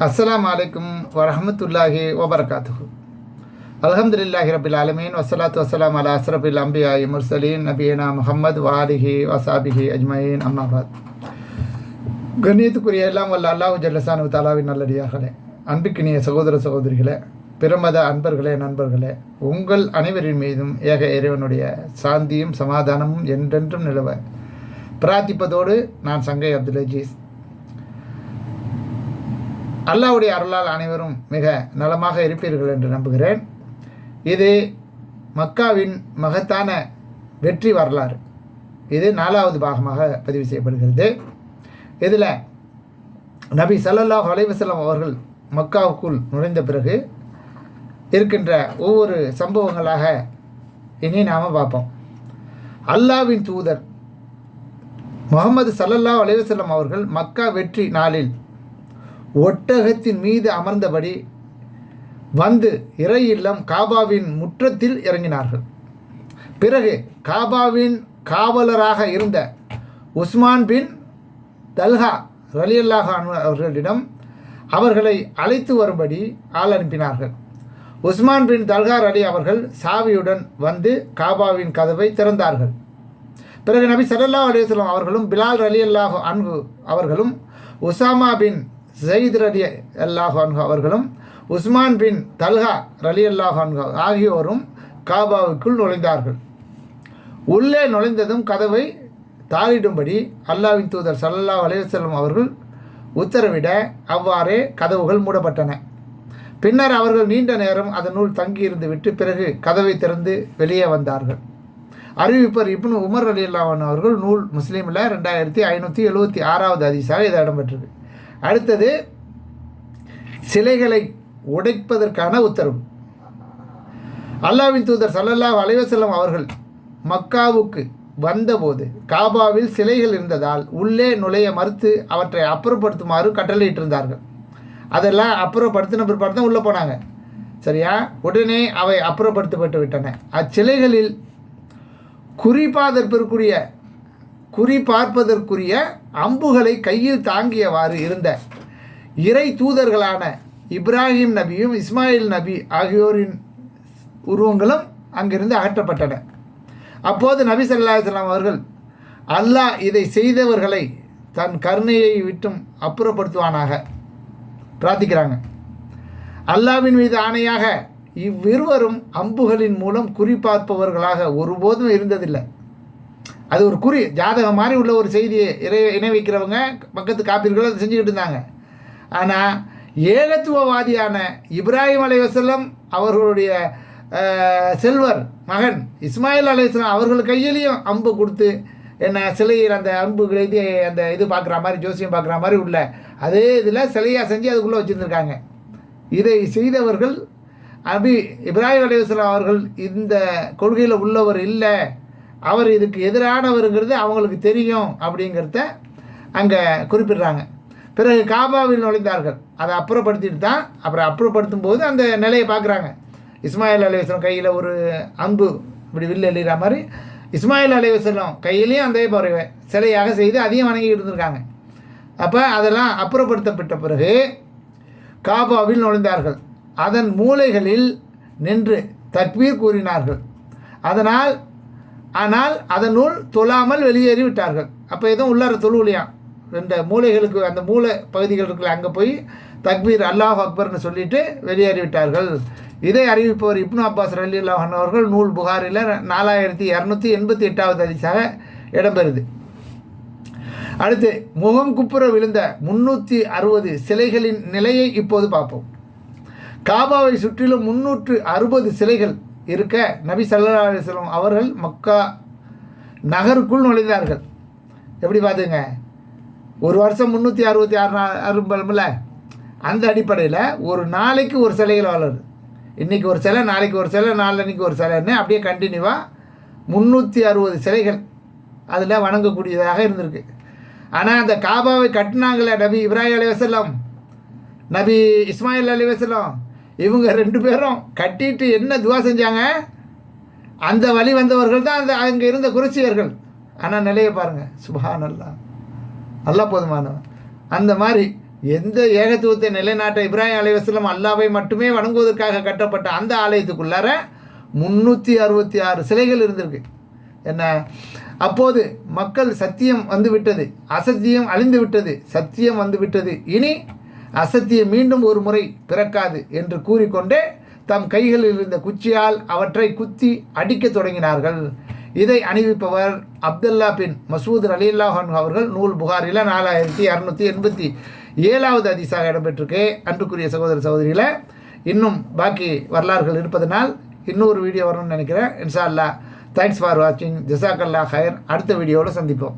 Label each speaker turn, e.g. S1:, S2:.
S1: அஸ்ஸலாமு அலைக்கும் வரஹமத்துல்லாஹி வபரகாத்துஹு அல்ஹம்துலில்லாஹி ரபில் ஆலமீன் வசலாத்து வசலாம் அலா அஸ்ரபில் அம்பியாய் முர்சலீன் நபீனா முஹம்மது வாலிஹி வசாபிஹி அஜ்மயின் அம்மாபாத் கண்ணியத்துக்குரிய எல்லாம் வல்ல அல்லாஹு ஜல்லசானு தாலாவின் நல்லடியார்களே அன்புக்கினிய சகோதர சகோதரிகளே பிரமத அன்பர்களே நண்பர்களே உங்கள் அனைவரின் மீதும் ஏக இறைவனுடைய சாந்தியும் சமாதானமும் என்றென்றும் நிலவ. பிரார்த்திப்பதோடு நான் சங்கை அப்துல் அஜீஸ் அல்லாவுடைய அருளால் அனைவரும் மிக நலமாக இருப்பீர்கள் என்று நம்புகிறேன். இது மக்காவின் மகத்தான வெற்றி வரலாறு. இது நாலாவது பாகமாக பதிவு செய்யப்படுகிறது. இதில் நபி சல்லல்லாஹ் அலைவசலம் அவர்கள் மக்காவுக்குள் நுழைந்த பிறகு இருக்கின்ற ஒவ்வொரு சம்பவங்களாக இனி நாம் பார்ப்போம். அல்லாவின் தூதர் முகமது சல்லல்லாஹ் அலைஹி அவர்கள் மக்கா வெற்றி நாளில் ஒட்டகத்தின் மீது அமர்ந்தபடி வந்து இறை இல்லம் காபாவின் முற்றத்தில் இறங்கினார்கள். பிறகு காபாவின் காவலராக இருந்த உஸ்மான் பின் தல்ஹா ரலியல்லாஹ் அவர்களிடம் அவர்களை அழைத்து வரும்படி ஆள் அனுப்பினார்கள். உஸ்மான் பின் தல்ஹார் அலி அவர்கள் சாவியுடன் வந்து காபாவின் கதவை திறந்தார்கள். பிறகு நபி சல்லா அலைஹி அவர்களும் பிலால் ரலி அல்லாஹு அன்ஹு அவர்களும் உசாமா பின் ஜெயித் ரலி அல்லாஹு அவர்களும் உஸ்மான் பின் தல்ஹா ரலி அல்லாஹு ஆகியோரும் காபாவுக்குள் நுழைந்தார்கள். உள்ளே நுழைந்ததும் கதவை தாளிடும்படி அல்லாவின் தூதர் சல்லா அலைஹி அவர்கள் உத்தரவிட அவ்வாறே கதவுகள் மூடப்பட்டன. பின்னர் அவர்கள் நீண்ட நேரம் அதனுள் தங்கியிருந்து விட்டு பிறகு கதவை திறந்து வெளியே வந்தார்கள். அறிவிப்பர் இப்னு உமர் அலி அல்லாஹன் அவர்கள் நூல் முஸ்லீமில் ரெண்டாயிரத்தி ஐநூற்றி எழுபத்தி ஆறாவது அதிசாக இது இடம்பெற்றது. அடுத்தது சிலைகளை உடைப்பதற்கான உத்தரவு. அல்லாவின் தூதர் சல்லல்லாஹ் அலைவசல்லம் அவர்கள் மக்காவுக்கு வந்தபோது காபாவில் சிலைகள் இருந்ததால் உள்ளே நுழைய மறுத்து அவற்றை அப்புறப்படுத்துமாறு கட்டளையிட்டிருந்தார்கள். அதெல்லாம் அப்புறப்படுத்தின பிற்பாடு தான் உள்ளே போனாங்க. சரியா? உடனே அவை அப்புறப்படுத்தப்பட்டு விட்டன. அச்சிலைகளில் குறிப்பாதற்பிற்குரிய குறி பார்ப்பதற்குரிய அம்புகளை கையில் தாங்கியவாறு இருந்த இறை தூதர்களான இப்ராஹிம் நபியும் இஸ்மாயில் நபி ஆகியோரின் உருவங்களும் அங்கிருந்து அகற்றப்பட்டன. அப்போது நபி சல்லாஹலாம் அவர்கள் அல்லாஹ் இதை செய்தவர்களை தன் கருணையை விட்டும் அப்புறப்படுத்துவானாக. பிரார்த்திக்கிறாங்க. அல்லாவின் மீது ஆணையாக இவ்விருவரும் அம்புகளின் மூலம் குறிப்பார்ப்பவர்களாக ஒருபோதும் இருந்ததில்லை. அது ஒரு குறி ஜாதகம் மாதிரி உள்ள ஒரு செய்தியை இறை இணை வைக்கிறவங்க பக்கத்து காப்பீர்கள் அதை செஞ்சுக்கிட்டு இருந்தாங்க. ஆனால் ஏகத்துவவாதியான இப்ராஹிம் அலைவசல்லம் அவர்களுடைய செல்வர் மகன் இஸ்மாயில் அலைவசல்லம் அவர்கள் கையிலையும் அம்பு கொடுத்து என்ன சிலையில் அந்த அம்பு எழுதி அந்த இது பார்க்குற மாதிரி ஜோசியம் பார்க்குற மாதிரி உள்ள அதே இதில் சிலையாக செஞ்சு அதுக்குள்ளே வச்சுருந்துருக்காங்க. இதை செய்தவர்கள் அபி இப்ராஹிம் அலைவசல்லம் அவர்கள் இந்த கொள்கையில் உள்ளவர் இல்லை. அவர் இதுக்கு எதிரானவருங்கிறது அவங்களுக்கு தெரியும் அப்படிங்கிறத அங்கே குறிப்பிடுறாங்க. பிறகு காபாவில் நுழைந்தார்கள். அதை அப்புறப்படுத்திட்டு தான் அப்புறம் அப்புறப்படுத்தும் போது அந்த நிலையை பார்க்குறாங்க. இஸ்மாயில் அலைவசலம் கையில் ஒரு அம்பு இப்படி வில்லு எழுகிற மாதிரி. இஸ்மாயில் அலைவசலம் கையிலையும் அந்த பறவை சிலையாக செய்து அதையும் வணங்கி இருந்திருக்காங்க. அப்போ அதெல்லாம் அப்புறப்படுத்தப்பட்ட பிறகு காபாவில் நுழைந்தார்கள். அதன் மூலைகளில் நின்று தற்பீர் கூறினார்கள். அதனால் ஆனால் அதனுள் தொழாமல் வெளியேறி விட்டார்கள். அப்போ எதுவும் உள்ளார தொழுவலையாம் இந்த மூளைகளுக்கு அந்த மூலை பகுதிகள் இருக்குல்ல அங்கே போய் தக்பீர் அல்லாஹ் அக்பர்னு சொல்லிட்டு வெளியேறி விட்டார்கள். இதை அறிவிப்பவர் இப்னு அப்பாஸ் அலி அல்லாஹன் அவர்கள் நூல் புகாரில் நாலாயிரத்தி இரநூத்தி எண்பத்தி எட்டாவது அதிசாக இடம்பெறுது. அடுத்து முகம் குப்புற விழுந்த முன்னூற்றி அறுபது சிலைகளின் நிலையை இப்போது பார்ப்போம். காபாவை சுற்றிலும் முன்னூற்று அறுபது சிலைகள் இருக்க நபி சல்லா அலிஸ்லம் அவர்கள் மக்கா நகருக்குள் நுழைந்தார்கள். எப்படி பார்த்துங்க? ஒரு வருஷம் முந்நூற்றி அறுபத்தி ஆறு நாள் அரும்பலமில்ல? அந்த அடிப்படையில் ஒரு நாளைக்கு ஒரு சிலைகள் வளருது. இன்றைக்கி ஒரு சிலை நாளைக்கு ஒரு சிலை நாளன்னைக்கு ஒரு சிலைன்னு அப்படியே கண்டினியூவாக முந்நூற்றி அறுபது சிலைகள் அதில் வணங்கக்கூடியதாக இருந்திருக்கு. ஆனால் அந்த காபாவை கட்டினாங்களே நபி இப்ராஹிம் அலி வசலம் நபி இஸ்மாயில் அலி வசலம் இவங்க ரெண்டு பேரும் கட்டிட்டு என்ன துவா செஞ்சாங்க? அந்த வழி வந்தவர்கள் தான் அந்த அங்கே இருந்த குறைச்சியர்கள் ஆனால் நிலையை பாருங்கள் சுபஹான் அல்லா அல்லா போதுமானவன். அந்த மாதிரி எந்த ஏகத்துவத்தை நிலைநாட்ட இப்ராஹிம் அலைவாஸ்லம் அல்லாவை மட்டுமே வணங்குவதற்காக கட்டப்பட்ட அந்த ஆலயத்துக்குள்ளார முந்நூற்றி அறுபத்தி ஆறு சிலைகள் இருந்திருக்கு. என்ன? அப்போது மக்கள் சத்தியம் வந்து விட்டது அசத்தியம் அழிந்து விட்டது சத்தியம் வந்து விட்டது இனி அசத்தியம் மீண்டும் ஒரு முறை பிறக்காது என்று கூறிக்கொண்டே தம் கைகளில் இருந்த குச்சியால் அவற்றை குத்தி அடிக்கத் தொடங்கினார்கள். இதை அணிவிப்பவர் அப்துல்லா பின் மசூத் அலில்லாஹன் அவர்கள் நூல் புகாரில் நாலாயிரத்தி இரநூத்தி எண்பத்தி ஏழாவது அதிசாக இடம்பெற்றிருக்கு. அன்புக்குரிய சகோதர சகோதரிகளை இன்னும் பாக்கி வரலாறுகள் இருப்பதனால் இன்னொரு வீடியோ வரணும்னு நினைக்கிறேன். இன்ஷா அல்லா தேங்க்ஸ் ஃபார் வாட்சிங் ஜிசாக் அல்லா ஹயர் அடுத்த வீடியோவில் சந்திப்போம்.